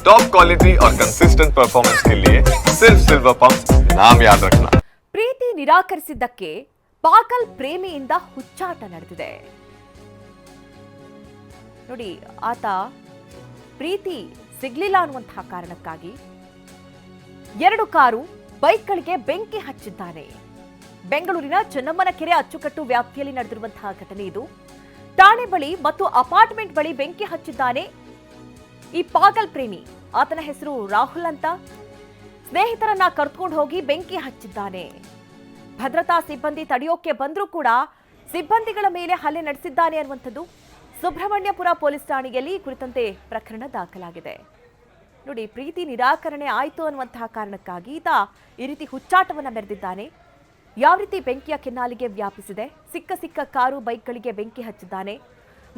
Top quality और consistent performance के लिए सिर्फ सिल्वर पंप नाम याद रखना ಪ್ರೀತಿ ನಿರಾಕರಿಸಿದ್ದಕ್ಕೆ ಪಾಕಲ್ ಪ್ರೇಮಿಯಿಂದ ಹುಚ್ಚಾಟ ನಡೆದಿದೆ ನೋಡಿ ಆತ ಪ್ರೀತಿ ಸಿಗ್ಲಿಲ್ಲ ಅನ್ನುವಂತಹ ಕಾರಣಕ್ಕಾಗಿ ಎರಡು ಕಾರು ಬೈಕ್ಗಳಿಗೆ ಬೆಂಕಿ ಹಚ್ಚಿದ್ದಾನೆ ಬೆಂಗಳೂರಿನ ಚೆನ್ನಮ್ಮನ ಕೆರೆ ಅಚ್ಚುಕಟ್ಟು ವ್ಯಾಪ್ತಿಯಲ್ಲಿ ನಡೆದಿರುವಂತಹ ಘಟನೆ ಇದು ಠಾಣೆ ಬಳಿ ಮತ್ತು ಅಪಾರ್ಟ್ಮೆಂಟ್ ಬಳಿ ಬೆಂಕಿ ಹಚ್ಚಿದ್ದಾನೆ ಈ ಪಾಗಲ್ ಪ್ರೇಮಿ. ಆತನ ಹೆಸರು ರಾಹುಲ್ ಅಂತ. ಸ್ನೇಹಿತರನ್ನ ಕರ್ಕೊಂಡು ಹೋಗಿ ಬೆಂಕಿ ಹಚ್ಚಿದ್ದಾನೆ. ಭದ್ರತಾ ಸಿಬ್ಬಂದಿ ತಡೆಯೋಕೆ ಬಂದರೂ ಕೂಡ ಸಿಬ್ಬಂದಿಗಳ ಮೇಲೆ ಹಲ್ಲೆ ನಡೆಸಿದ್ದಾನೆ ಅನ್ನುವಂಥದ್ದು ಸುಬ್ರಹ್ಮಣ್ಯಪುರ ಪೊಲೀಸ್ ಠಾಣೆಯಲ್ಲಿ ಕುರಿತಂತೆ ಪ್ರಕರಣ ದಾಖಲಾಗಿದೆ. ನೋಡಿ, ಪ್ರೀತಿ ನಿರಾಕರಣೆ ಆಯಿತು ಅನ್ನುವಂತಹ ಕಾರಣಕ್ಕಾಗಿ ಈತ ಈ ರೀತಿ ಹುಚ್ಚಾಟವನ್ನು ಮೆರೆದಿದ್ದಾನೆ. ಯಾವ ರೀತಿ ಬೆಂಕಿಯ ಕೆನ್ನಾಲಿಗೆ ವ್ಯಾಪಿಸಿದೆ. ಸಿಕ್ಕ ಸಿಕ್ಕ ಕಾರು ಬೈಕ್ಗಳಿಗೆ ಬೆಂಕಿ ಹಚ್ಚಿದ್ದಾನೆ.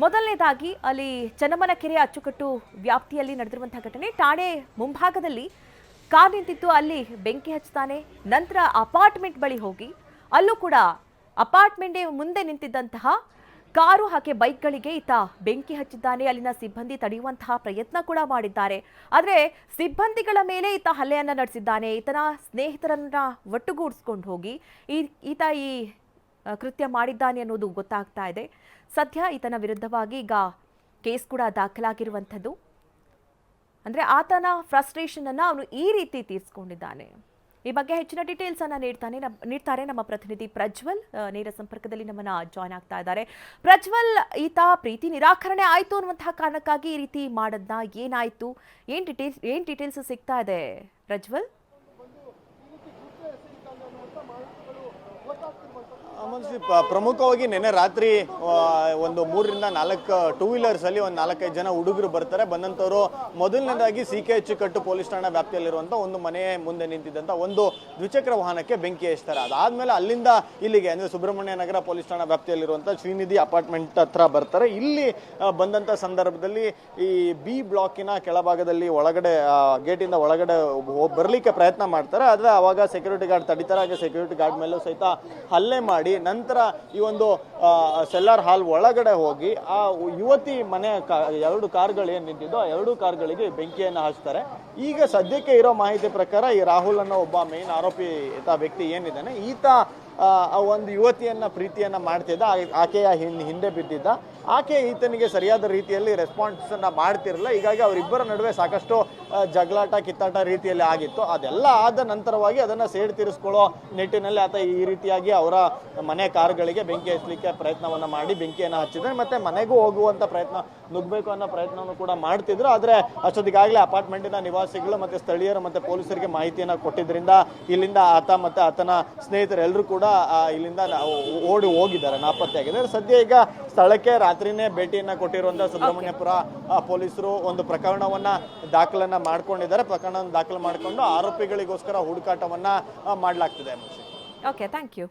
ಮೊದಲನೇದಾಗಿ ಅಲ್ಲಿ ಚನ್ನಮ್ಮನ ಕೆರೆ ಅಚ್ಚುಕಟ್ಟು ವ್ಯಾಪ್ತಿಯಲ್ಲಿ ನಡೆದಿರುವಂತಹ ಘಟನೆ. ಠಾಣೆ ಮುಂಭಾಗದಲ್ಲಿ ಕಾರ್ ನಿಂತಿತ್ತು, ಅಲ್ಲಿ ಬೆಂಕಿ ಹಚ್ತಾನೆ ನಂತರ ಅಪಾರ್ಟ್ಮೆಂಟ್ ಬಳಿ ಹೋಗಿ ಅಲ್ಲೂ ಕೂಡ ಅಪಾರ್ಟ್ಮೆಂಟ್ ಮುಂದೆ ನಿಂತಿದ್ದಂತಹ ಕಾರು ಹಾಗೆ ಬೈಕ್ಗಳಿಗೆ ಈತ ಬೆಂಕಿ ಹಚ್ಚಿದ್ದಾನೆ. ಅಲ್ಲಿನ ಸಿಬ್ಬಂದಿ ತಡೆಯುವಂತಹ ಪ್ರಯತ್ನ ಕೂಡ ಮಾಡಿದ್ದಾರೆ. ಆದರೆ ಸಿಬ್ಬಂದಿಗಳ ಮೇಲೆ ಈತ ಹಲ್ಲೆಯನ್ನು ನಡೆಸಿದ್ದಾನೆ. ಈತನ ಸ್ನೇಹಿತರನ್ನ ಒಟ್ಟುಗೂಡಿಸ್ಕೊಂಡು ಹೋಗಿ ಈತ ಈ ಕೃತ್ಯ ಮಾಡಿದ್ದಾನೆ ಅನ್ನೋದು ಗೊತ್ತಾಗ್ತಾ ಇದೆ. ಸದ್ಯ ಈತನ ವಿರುದ್ಧವಾಗಿ ಈಗ ಕೇಸ್ ಕೂಡ ದಾಖಲಾಗಿರುವಂಥದ್ದು. ಅಂದರೆ ಆತನ ಫ್ರಸ್ಟ್ರೇಷನ್ ಅನ್ನ ಅವನು ಈ ರೀತಿ ತೀರಿಸ್ಕೊಂಡಿದ್ದಾನೆ. ಈ ಬಗ್ಗೆ ಹೆಚ್ಚಿನ ಡೀಟೇಲ್ಸ್ ಅನ್ನ ನೀಡ್ತಾನೆ ನೀಡ್ತಾರೆ ನಮ್ಮ ಪ್ರತಿನಿಧಿ ಪ್ರಜ್ವಲ್. ನೇರ ಸಂಪರ್ಕದಲ್ಲಿ ನಮ್ಮನ್ನ ಜಾಯ್ನ್ ಆಗ್ತಾ ಇದ್ದಾರೆ. ಪ್ರಜ್ವಲ್, ಈತ ಪ್ರೀತಿ ನಿರಾಕರಣೆ ಆಯ್ತು ಅನ್ನುವಂತಹ ಕಾರಣಕ್ಕಾಗಿ ಈ ರೀತಿ ಮಾಡದ್ನ ಏನಾಯ್ತು? ಏನ್ ಡೀಟೇಲ್ಸ್ ಏನ್ ಡೀಟೇಲ್ಸ್ ಸಿಗ್ತಾ ಇದೆ ಪ್ರಜ್ವಲ್? ಪ್ರಮುಖವಾಗಿ ನಿನ್ನೆ ರಾತ್ರಿ ಒಂದು ಮೂರರಿಂದ ನಾಲ್ಕು ಟೂ ವೀಲರ್ಸ್ ಅಲ್ಲಿ ಒಂದು ನಾಲ್ಕೈದು ಜನ ಹುಡುಗರು ಬರ್ತಾರೆ. ಬಂದಂತವರು ಮೊದಲನೇದಾಗಿ ಸಿ ಕೆ ಕಟ್ಟು ಪೊಲೀಸ್ ಠಾಣಾ ವ್ಯಾಪ್ತಿಯಲ್ಲಿರುವಂತ ಒಂದು ಮನೆ ಮುಂದೆ ನಿಂತಿದ್ದಂತ ಒಂದು ದ್ವಿಚಕ್ರ ವಾಹನಕ್ಕೆ ಬೆಂಕಿ ಹಚ್ತಾರೆ. ಅದಾದ್ಮೇಲೆ ಅಲ್ಲಿಂದ ಇಲ್ಲಿಗೆ, ಅಂದ್ರೆ ಸುಬ್ರಹ್ಮಣ್ಯ ನಗರ ಪೊಲೀಸ್ ಠಾಣಾ ವ್ಯಾಪ್ತಿಯಲ್ಲಿರುವಂತಹ ಶ್ರೀನಿಧಿ ಅಪಾರ್ಟ್ಮೆಂಟ್ ಹತ್ರ ಬರ್ತಾರೆ. ಇಲ್ಲಿ ಬಂದಂತ ಸಂದರ್ಭದಲ್ಲಿ ಈ ಬಿ ಬ್ಲಾಕಿನ ಕೆಳಭಾಗದಲ್ಲಿ ಒಳಗಡೆ ಗೇಟಿಂದ ಒಳಗಡೆ ಬರ್ಲಿಕ್ಕೆ ಪ್ರಯತ್ನ ಮಾಡ್ತಾರೆ. ಆದ್ರೆ ಅವಾಗ ಸೆಕ್ಯೂರಿಟಿ ಗಾರ್ಡ್ ತಡಿತಾರೆ. ಹಾಗೆ ಸೆಕ್ಯೂರಿಟಿ ಗಾರ್ಡ್ ಮೇಲೂ ಸಹಿತ ಹಲ್ಲೆ ಮಾಡಿ ನಂತರ ಈ ಒಂದು ಸೆಲ್ಲಾರ್ ಹಾಲ್ ಒಳಗಡೆ ಹೋಗಿ ಆ ಯುವತಿ ಮನೆ ಎರಡು ಕಾರ್ಗಳು ಏನ್ ನಿಂತಿದ್ದೋ ಆ ಎರಡು ಕಾರ್ಗಳಿಗೆ ಬೆಂಕಿಯನ್ನು ಹಚ್ತಾರೆ. ಈಗ ಸದ್ಯಕ್ಕೆ ಇರೋ ಮಾಹಿತಿ ಪ್ರಕಾರ ಈ ರಾಹುಲ್ ಅನ್ನೋ ಒಬ್ಬ ಮೇನ್ ಆರೋಪಿ ಈತ ವ್ಯಕ್ತಿ ಏನಿದ್ದಾನೆ ಈತ ಆ, ಒಂದು ಯುವತಿಯನ್ನ ಪ್ರೀತಿಯನ್ನ ಮಾಡ್ತಿದ್ದ ಆಕೆಯ ಹಿಂದೆ ಬಿದ್ದಿದ್ದ. ಆಕೆ ಈತನಿಗೆ ಸರಿಯಾದ ರೀತಿಯಲ್ಲಿ ರೆಸ್ಪಾನ್ಸ್ ಅನ್ನ ಮಾಡ್ತಿರಲಿಲ್ಲ. ಹೀಗಾಗಿ ಅವರಿಬ್ಬರ ನಡುವೆ ಸಾಕಷ್ಟು ಜಗಳಾಟ, ಕಿತ್ತಾಟ ರೀತಿಯಲ್ಲಿ ಆಗಿತ್ತು. ಅದೆಲ್ಲ ಆದ ನಂತರವಾಗಿ ಅದನ್ನ ಸೇಡ್ ತೀರಿಸ್ಕೊಳ್ಳೋ ನಿಟ್ಟಿನಲ್ಲಿ ಆತ ಈ ರೀತಿಯಾಗಿ ಅವರ ಮನೆ ಕಾರ್ಗಳಿಗೆ ಬೆಂಕಿ ಹಚ್ಚಲಿಕ್ಕೆ ಪ್ರಯತ್ನವನ್ನ ಮಾಡಿ ಬೆಂಕಿಯನ್ನು ಹಚ್ಚಿದ್ರೆ ಮತ್ತೆ ಮನೆಗೂ ಹೋಗುವಂತ ಪ್ರಯತ್ನ ನುಗ್ಗಬೇಕು ಅನ್ನೋ ಪ್ರಯತ್ನವನ್ನು ಕೂಡ ಮಾಡ್ತಿದ್ರು. ಆದ್ರೆ ಅಷ್ಟೊತ್ತಿಗಾಗಲೇ ಅಪಾರ್ಟ್ಮೆಂಟಿನ ನಿವಾಸಿಗಳು ಮತ್ತೆ ಸ್ಥಳೀಯರು ಮತ್ತೆ ಪೊಲೀಸರಿಗೆ ಮಾಹಿತಿಯನ್ನ ಕೊಟ್ಟಿದ್ರಿಂದ ಇಲ್ಲಿಂದ ಆತ ಮತ್ತೆ ಆತನ ಸ್ನೇಹಿತರೆಲ್ಲರೂ ಕೂಡ ಇಲ್ಲಿಂದ ಓಡಿ ಹೋಗಿದ್ದಾರೆ. ನಾಪತ್ತೆಯಾಗಿದ್ದಾರೆ. ಸದ್ಯ ಈಗ ಸ್ಥಳಕ್ಕೆ ರಾತ್ರಿನೇ ಭೇಟಿಯನ್ನ ಕೊಟ್ಟಿರುವಂತಹ ಸುಬ್ರಹ್ಮಣ್ಯಪುರ ಪೊಲೀಸರು ಒಂದು ಪ್ರಕರಣವನ್ನ ದಾಖಲನ್ನ ಮಾಡ್ಕೊಂಡಿದ್ದಾರೆ. ಪ್ರಕರಣ ದಾಖಲು ಮಾಡಿಕೊಂಡು ಆರೋಪಿಗಳಿಗೋಸ್ಕರ ಹುಡುಕಾಟವನ್ನ ಮಾಡ್ಲಾಗ್ತಿದೆ. Okay thank you